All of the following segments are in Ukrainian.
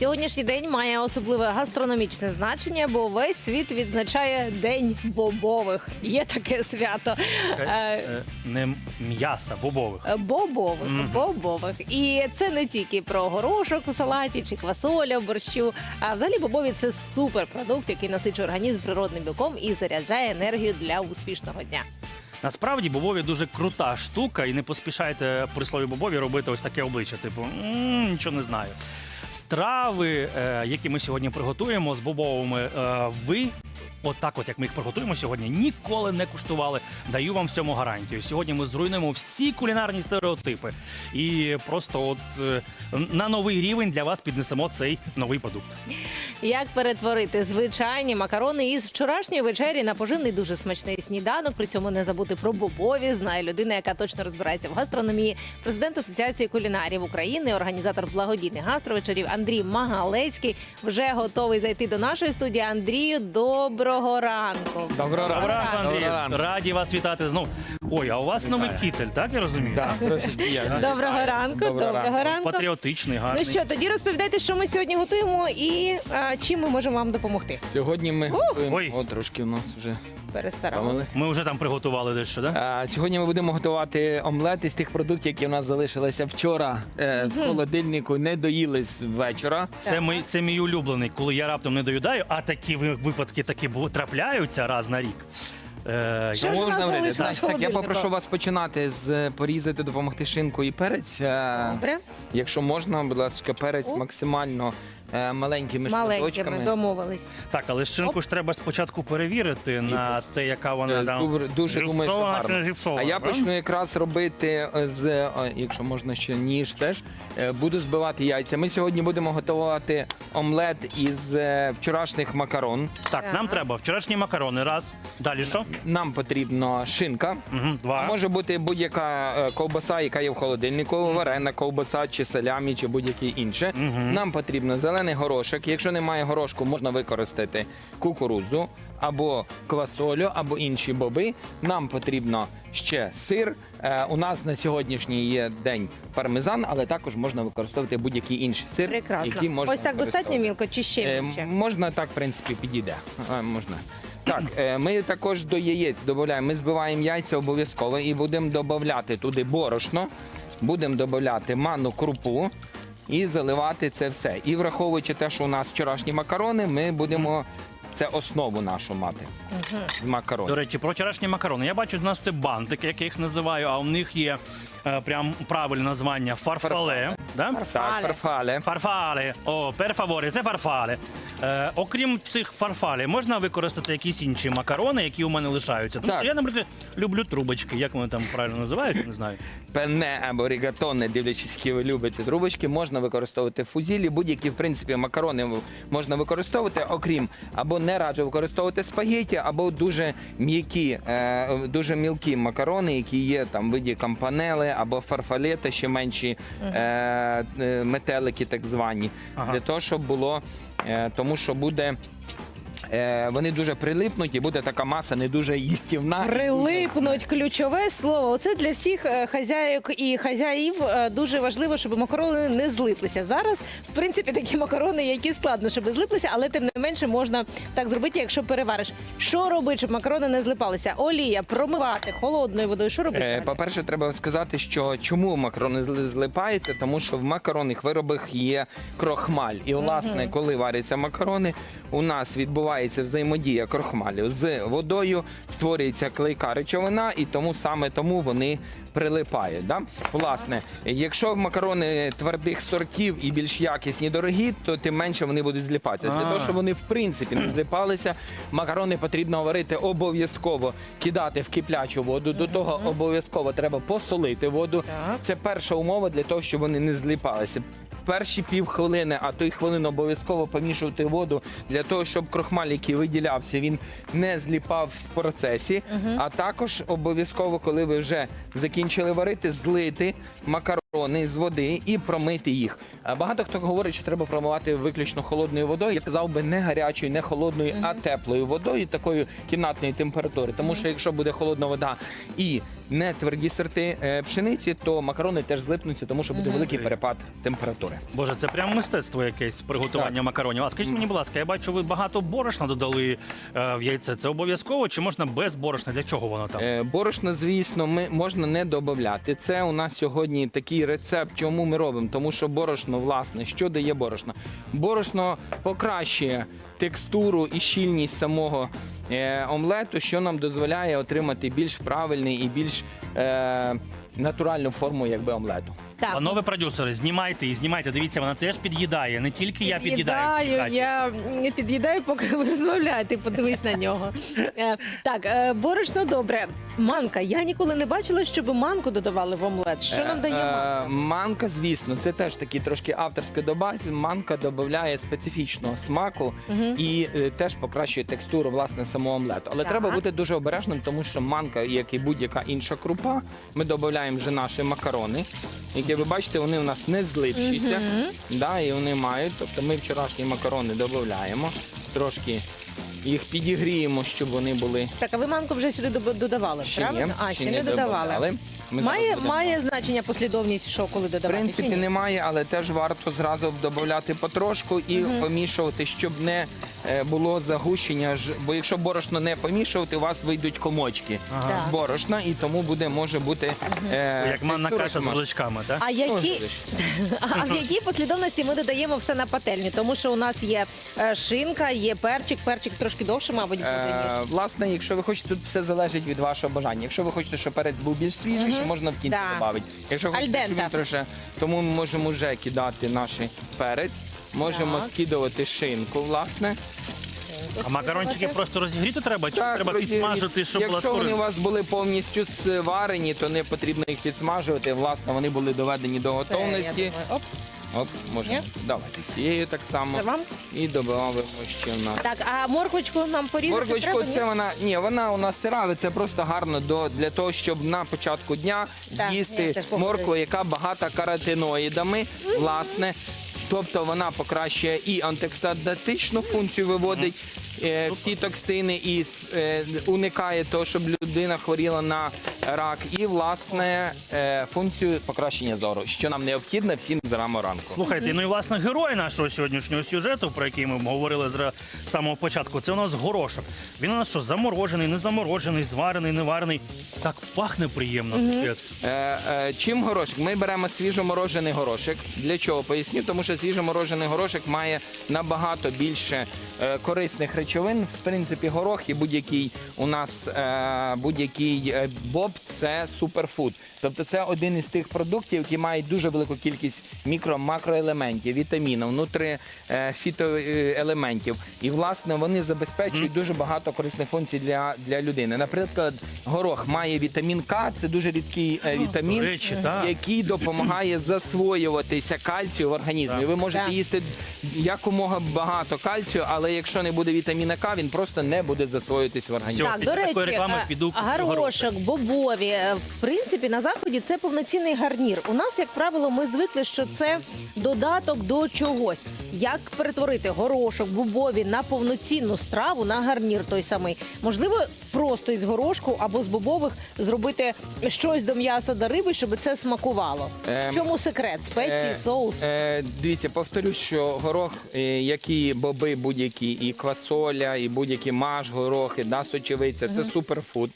Сьогоднішній день має особливе гастрономічне значення, бо весь світ відзначає День бобових. Є таке свято. Е, Е, Не м'яса, бобових. Е, Бобових, Мгм. бобових. І це не тільки про горошок у салаті чи квасоля в борщу. А взагалі бобові це суперпродукт, який насичує організм природним білком і заряджає енергію для успішного дня. Насправді бобові дуже крута штука, і не поспішайте при слові бобові робити ось таке обличчя. Типу, «М, нічого не знаю. Страви, е, які ми сьогодні приготуємо з бобовими, е, ви. Отак, от як ми їх приготуємо сьогодні, ніколи не куштували. Даю вам в цьому гарантію. Сьогодні ми зруйнуємо всі кулінарні стереотипи і просто от е, на новий рівень для вас піднесемо цей новий продукт. Як перетворити звичайні макарони із вчорашньої вечері на поживний дуже смачний сніданок? При цьому не забути про бобові. Знає людина, яка точно розбирається в гастрономії. Президент Асоціації кулінарів України, організатор благодійних гастровечерів Андрій Магалецький вже готовий зайти до нашої студії. Андрію, доброго ранку. Доброго ранку. Доброго ранку, Андрій. Доброго ранку. Раді вас вітати знов. Ой, а у вас Вітаю. новий кітель, так я розумію? Да, є. Доброго ранку. Доброго Доброго ранку. ранку. Патріотичний, Ну що, тоді розповідайте, що ми сьогодні готуємо і а, чим ми можемо вам допомогти. Сьогодні ми готуємо. Ой. О, трошки у нас вже Перестарамося. Ми вже там приготували дещо, да? А, Сьогодні ми будемо готувати омлет із тих продуктів, які у нас залишилися вчора е, в холодильнику, не доїли з вечора. Це, мій, це мій улюблений, коли я раптом не доїдаю, а такі ви- випадки таки бу- трапляються раз на рік. Е, Що я- ж у нас Можна залишилось врити. Значить, так, я холодильнику? попрошу вас починати з порізати, допомогти шинку і перець. Е, Добре, Якщо можна, будь ласка, перець Оп. максимально е, маленькими маленькими шматочками. домовились. Так, але шинку ж треба спочатку перевірити на те, яка вона Е, там. добре, дуже думаю, що зіпсована чи не гарно. зіпсована, А я правда? почну якраз робити е, з, е, якщо можна ще ніж теж, е, буду збивати яйця. Ми сьогодні будемо готувати омлет із е, вчорашніх макарон. Так, нам Так. треба вчорашні макарони. Раз. Далі що? Нам потрібна шинка. Угу, два. Може бути будь-яка е, ковбаса, яка є в холодильнику, варена ковбаса, чи салямі, чи будь-яке інше. Мгм. Нам потрібно зелений горошок. Якщо немає горошку, можна використати кукурудзу або квасолю, або інші боби. Нам потрібно ще сир. Е, у нас на сьогоднішній є день пармезан, але також можна використовувати будь-який інший сир, Прекрасно. який можна Ось так достатньо використовувати. мілко чи ще Е, можна так, в принципі, підійде. Е, можна. Так, е, ми також до яєць додаємо. Ми збиваємо яйця обов'язково і будемо додати туди борошно, будемо додати манну крупу і заливати це все. І враховуючи те, що у нас вчорашні макарони, ми будемо це основу нашу мати з До речі, про вчорашні макарони. Я бачу, у нас це бантики, як я їх називаю, а у них є е, прям правильне названня фарфале. Да? Так, фарфале. Фарфале. О, per favore, це фарфале. Е, окрім цих фарфале, можна використати якісь інші макарони, які у мене лишаються. Тому Так. що я, наприклад, люблю трубочки. Як вони там правильно називають, не знаю. Пене або рігатоне, дивлячись, які ви любите трубочки, можна використовувати фузілі, будь-які в принципі макарони можна використовувати, окрім або не раджу використовувати спагеті, або дуже м'які, е, дуже мілкі макарони, які є там в виді кампанели або фарфалета, ще менші е, метелики, так звані, Ага. для того, щоб було, е, тому що буде. Е, Вони дуже прилипнуть і буде така маса не дуже їстівна. Прилипнуть ключове слово. Оце для всіх е, хазяїк і хазяїв е, дуже важливо, щоб макарони не злиплися. Зараз, в принципі, такі макарони, які складно, щоб злиплися, але тим не менше можна так зробити, якщо перевариш. Що робити, щоб макарони не злипалися? Олія, промивати холодною водою. Що робити? Е, По-перше, треба сказати, що чому макарони зли- злипаються, тому що в макаронних виробах є крохмаль. І, власне, коли варяться макарони, у нас відбувається взаємодія крохмалю з водою, створюється клейка речовина, і тому саме тому вони прилипають. Да? Власне, якщо макарони твердих сортів і більш якісні, дорогі, то тим менше вони будуть зліпатися. Для того, щоб вони в принципі не злипалися, макарони потрібно варити обов'язково, кидати в киплячу воду. До того обов'язково треба посолити воду. Це перша умова для того, щоб вони не злипалися. В перші пів хвилини, а то й хвилину обов'язково помішувати воду для того, щоб крохмаль, який виділявся, він не зліпав в процесі. А також обов'язково, коли ви вже закінчили варити, злити макарони з води і промити їх. Багато хто говорить, що треба промивати виключно холодною водою. Я сказав би не гарячою, не холодною, а теплою водою, такою кімнатної температури. Тому що якщо буде холодна вода і не тверді сорти е, пшениці, то макарони теж злипнуться, тому що буде великий перепад температури. Боже, це прям мистецтво якесь приготування макаронів. А скажіть мені, будь ласка, я бачу, ви багато борошна додали е, в яйце. Це обов'язково чи можна без борошна? Для чого воно там? Е, Борошно, звісно, ми можна не додати. Це у нас сьогодні такий рецепт, чому ми робимо. Тому що борошно, власне, що дає борошно? Борошно покращує текстуру і щільність самого омлету, що нам дозволяє отримати більш правильний і більш е, натуральну форму, якби омлету. Так, Панове продюсери, знімайте і знімайте. Дивіться, вона теж під'їдає. Не тільки я під'їдаю. в цій хаті. Я м, під'їдаю, поки ви розмовляєте. Подивись на нього. Е, Так, е, борошно добре. Манка. Я ніколи не бачила, щоб манку додавали в омлет. Що нам дає Е, манка? е, Манка, звісно, це теж такий трошки авторський добавитель. Манка додає специфічного смаку і е, теж покращує текстуру власне самого омлету. Але Так. треба бути дуже обережним, тому що манка, як і будь-яка інша крупа, ми додаємо вже наші макарони, які ви бачите, вони у нас не зливчаться, да, і вони мають. Тобто ми вчорашні макарони додаємо, трошки їх підігріємо, щоб вони були. Так, а ви манку вже сюди доб- додавали, Ще правильно? ні, а, ще, не додавали. додавали. Ми Має, зараз будемо- має значення послідовність, що коли В додавати? принципі, ні? немає, але теж варто зразу додати потрошку і помішувати, щоб не е, було загущення. ж- Бо якщо борошно не помішувати, у вас вийдуть комочки Ага. з борошна, і тому буде може бути е, Як манна текстура каша з ручками, так? А які, а в якій послідовності ми додаємо все на пательню? Тому що у нас є е, шинка, є перчик, перчик трошки довше, мабуть, буде Е, ніж. власне, якщо ви хочете, тут все залежить від вашого бажання. Якщо ви хочете, щоб перець був більш свіжий, можна в кінці Да. додати. Якщо хочете, щоб він трошки, тому ми можемо вже кидати наш перець, можемо Так. скидувати шинку, власне. А макарончики просто розігріти треба, чи треба друзі, підсмажити, щоб була Якщо вони у скоринка? вас були повністю сварені, то не потрібно їх підсмажувати. Власне, вони були доведені до Це, я готовності. думаю, Оп, Оп, можна. Ні? Давайте цією так само. це вам? І додаємо ще в нас. Так, а морквочку нам порізати Морквочку, треба? ні? це вона ні, вона у нас сира, це просто гарно до для того, щоб на початку дня Так, я з'їсти теж погоджуюсь. моркву, яка багата каротиноїдами, власне. Тобто вона покращує і антиоксидантичну функцію виводить е, всі токсини і е, уникає того, щоб людина хворіла на рак, і власне е, функцію покращення зору, що нам необхідно всім зранку ранку. Слухайте, ну і власне герой нашого сьогоднішнього сюжету, про який ми говорили з самого початку, це у нас горошок. Він у нас що, заморожений, не заморожений, зварений, не варений. Так пахне приємно. Е, е, чим горошок? Ми беремо свіжоморожений горошок. Для чого поясню? Тому що свіжоморожений горошок має набагато більше е, корисних речовин. В принципі, горох і будь-який у нас е, будь-який е, боб це суперфуд. Тобто це один із тих продуктів, які мають дуже велику кількість мікро-макроелементів, вітамінів, нутри е, фітоелементів. І власне вони забезпечують дуже багато корисних функцій для, для людини. Наприклад, горох має вітамін К, це дуже рідкий е, вітамін, речі, так. який допомагає засвоюватися кальцію в організмі. Так. Ви можете Так. їсти якомога багато кальцію, але якщо не буде вітаміна К, він просто не буде засвоюватись в організмі. Так, після до речі, реклами е, піду куплю горошок, бобові. Е, В принципі, на заході це повноцінний гарнір. У нас, як правило, ми звикли, що це додаток до чогось. Як перетворити горошок, бобові на повноцінну страву на гарнір той самий? Можливо, просто із горошку або з бобових зробити щось до м'яса до риби, щоб це смакувало. Ем, В чому секрет? Спеції, Е, соус? Е, дивіться, повторюсь, що горох, е, як і боби будь-які, і квасоля, і будь-які маш, горохи, да, сочевиця, це суперфуд,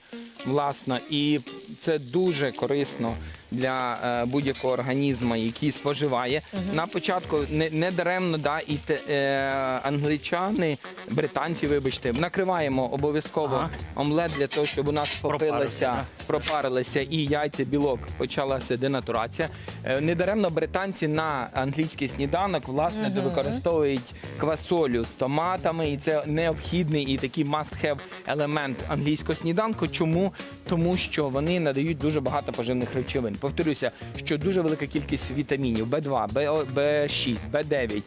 власно, і це дуже корисно для е, будь-якого організму, який споживає. На початку не, не даремно, да, і те, е, англічани, британці, вибачте, накриваємо обов'язково Ага. омлет для того, щоб у нас Пропариться, попилася пропарилися і яйця, білок, почалася денатурація. Е, Недаремно британці на англійський сніданок власне використовують квасолю з томатами, і це необхідний і такий must-have елемент англійського сніданку. Чому? Тому що вони надають дуже багато поживних речовин. Повторюся, що дуже велика кількість вітамінів В2, В6, В9, е,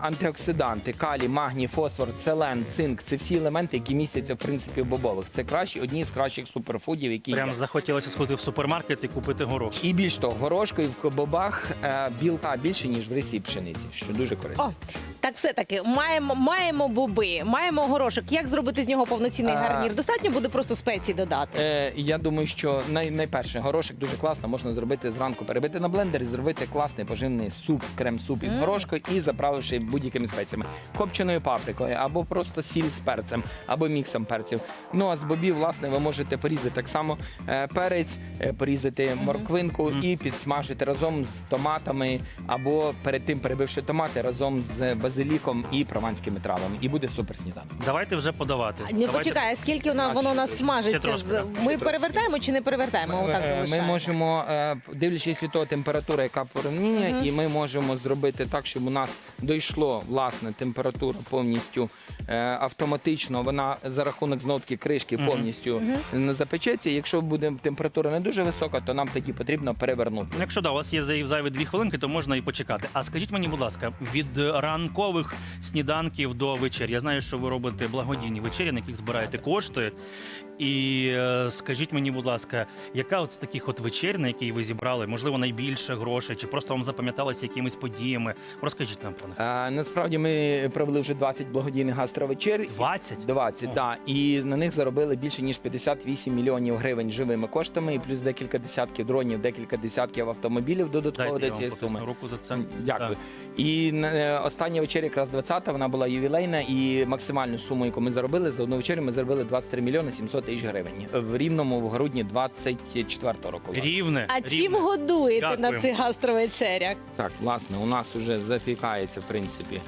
антиоксиданти, калій, магній, фосфор, селен, цинк це всі елементи, які містяться в принципі в бобових. Це кращі, одні з кращих суперфудів, які Прям є. захотілося сходити в супермаркет і купити горох. І більш того, горошку і в бобах е, білка більше ніж в рисі пшениці, що дуже корисно. О, Так, все таки маємо, маємо боби, маємо горошок. Як зробити з нього повноцінний А. гарнір? Достатньо буде просто спеції додати. Е, я думаю, що най, найперше горошок дуже класно можна зробити зранку, перебити на блендері, зробити класний поживний суп, крем-суп із Мм. горошку і заправивши будь-якими спеціями, копченою паприкою, або просто сіль з перцем, або міксом перців. Ну а з бобів, власне, ви можете порізати так само е, перець, е, порізати морквинку і підсмажити разом з томатами, або перед тим перебивши томати разом з базиліком і прованськими травами. І буде супер сніданок. Давайте вже подавати. Не Давайте. почекай, а скільки воно, воно нас ще смажиться? трошки, з- да. Ми перевертаємо чи не перевертаємо? Отак Е, Ми залишаємо. можемо, е, дивлячись від того температура, яка порівняння, і ми можемо зробити так, щоб у нас дійшло власне температура повністю автоматично. Вона за рахунок знов таки кришки повністю не запечеться. Якщо буде температура не дуже висока, то нам тоді потрібно перевернути. Ну, Якщо да, у вас є зай- зайві дві хвилинки, то можна і почекати. А скажіть мені, будь ласка, від ранкових сніданків до вечер. Я знаю, що ви робите благодійні вечері, на яких збираєте кошти. І е, скажіть мені, будь ласка, яка от з таких от вечер, на які ви зібрали, можливо, найбільше грошей, чи просто вам запам'яталося якимись подіями? Розкажіть нам про них. Насправді ми провели вже 20 благодійних гастровечер. 20? 20, О. да. І на них заробили більше ніж 58 мільйонів гривень живими коштами, і плюс декілька десятків дронів, декілька десятків автомобілів додатково Дайте до цієї суми. руку за це. Дякую. І е, остання вечеря, якраз 20-та, вона була ювілейна, і максимальну суму, яку ми заробили за одну вечерю, ми заробили 23 мільйони 700 тисяч гривень. В рівному в грудні 24-го року. Рівне. А рівне. чим годуєте на Дякую. цих гастровечерях? Так, власне, у нас вже запікається, в принципі.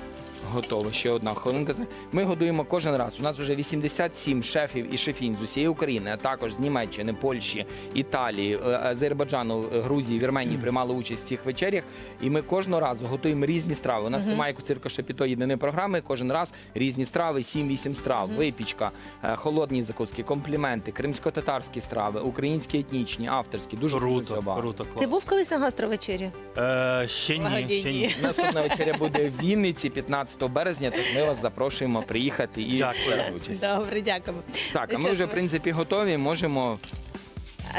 Готово. Ще одна хвилинка. Ми годуємо кожен раз. У нас вже 87 шефів і шефінь з усієї України, а також з Німеччини, Польщі, Італії, е, Азербайджану, е, Грузії, Вірменії приймали участь в цих вечерях. І ми кожного разу готуємо різні страви. У нас немає цирко шепіто єдиної програми. Кожен раз різні страви, 7-8 страв, випічка, е, холодні закуски, компліменти, кримсько-татарські страви, українські етнічні, авторські. Дуже дуже Круто, круто, клас. Ти був колись на гастровечері? Е, ще ні, ще ні. Наступна вечеря буде в Вінниці 15 березня, тож ми вас запрошуємо приїхати і Дякую. участь. Добре, дякуємо. Так, а ми вже в принципі готові. Можемо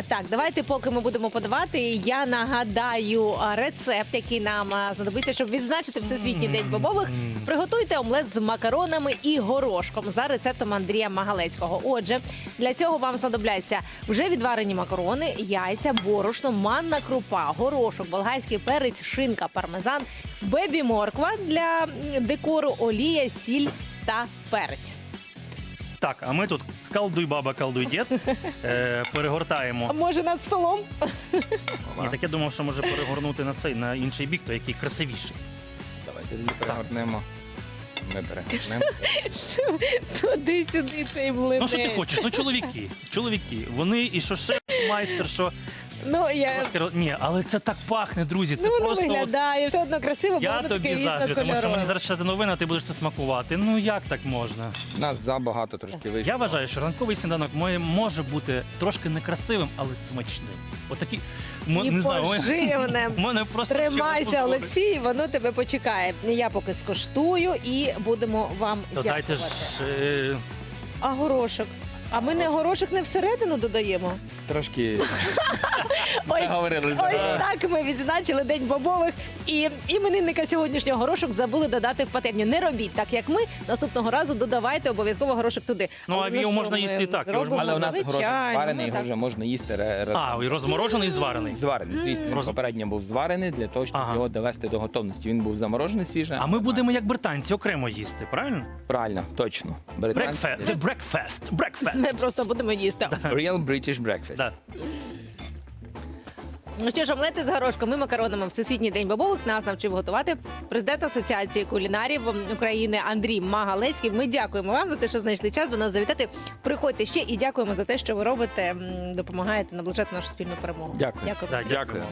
Так, давайте, поки ми будемо подавати, я нагадаю а, рецепт, який нам а, знадобиться, щоб відзначити Всесвітній день бобових. Приготуйте омлет з макаронами і горошком за рецептом Андрія Магалецького. Отже, для цього вам знадобляться вже відварені макарони, яйця, борошно, манна крупа, горошок, болгарський перець, шинка, пармезан, бебі морква для декору, олія, сіль та перець. Так, а ми тут колдуй баба, колдуй дід. Е, перегортаємо. А може над столом? Ні, так я думав, що може перегорнути на цей на інший бік, то який красивіший. давайте тоді перегорнемо. Ми перегорнемо. Туди-сюди цей млинець. Ну що ти хочеш? Ну чоловіки, чоловіки, вони і що шеф, майстер, що Ну, я... Оскар- ні, але це так пахне, друзі. Це ну, воно просто. от- виглядає, все одно красиво, бо Я воно тобі заздрю, тому що мені різнокольорове. зараз читати новини, а ти будеш це смакувати. Ну як так можна? Нас забагато трошки вийшло. Я вважаю, що ранковий сніданок моє може бути трошки некрасивим, але смачним. Отакі, м- І не знаю, поживним. у мене просто Тримайся. Олексій, воно тебе почекає. Я поки скоштую і будемо вам То дайте дякувати. ж е, А горошок? А ми не горошок не всередину додаємо. Трошки Ось, так ми відзначили День бобових. І іменинника сьогоднішнього горошок забули додати в патерню. Не робіть так, як ми. Наступного разу додавайте обов'язково горошок туди. Ну, а Але його що можна ми їсти і так, його ж зробимо? Але у нас горошок Звичайно, зварений, його так. вже можна їсти. ре- ре- а, і розморожений і зварений. Зварений, звісно. Він попередньо був зварений для того, щоб Ага. його довести до готовності. Він був заморожений свіже. А ми будемо як британці окремо їсти, правильно? Правильно, точно. Breakfast. Це breakfast. Breakfast. Ми просто будемо їсти. Real British Breakfast. Да. Ну що ж, омлети з горошком і макаронами Всесвітній день бобових нас навчив готувати президент Асоціації кулінарів України Андрій Магалецький. Ми дякуємо вам за те, що знайшли час до нас завітати. Приходьте ще і дякуємо за те, що ви робите, м, допомагаєте наближати нашу спільну перемогу. Дякую. Дякую. Да, Дякую.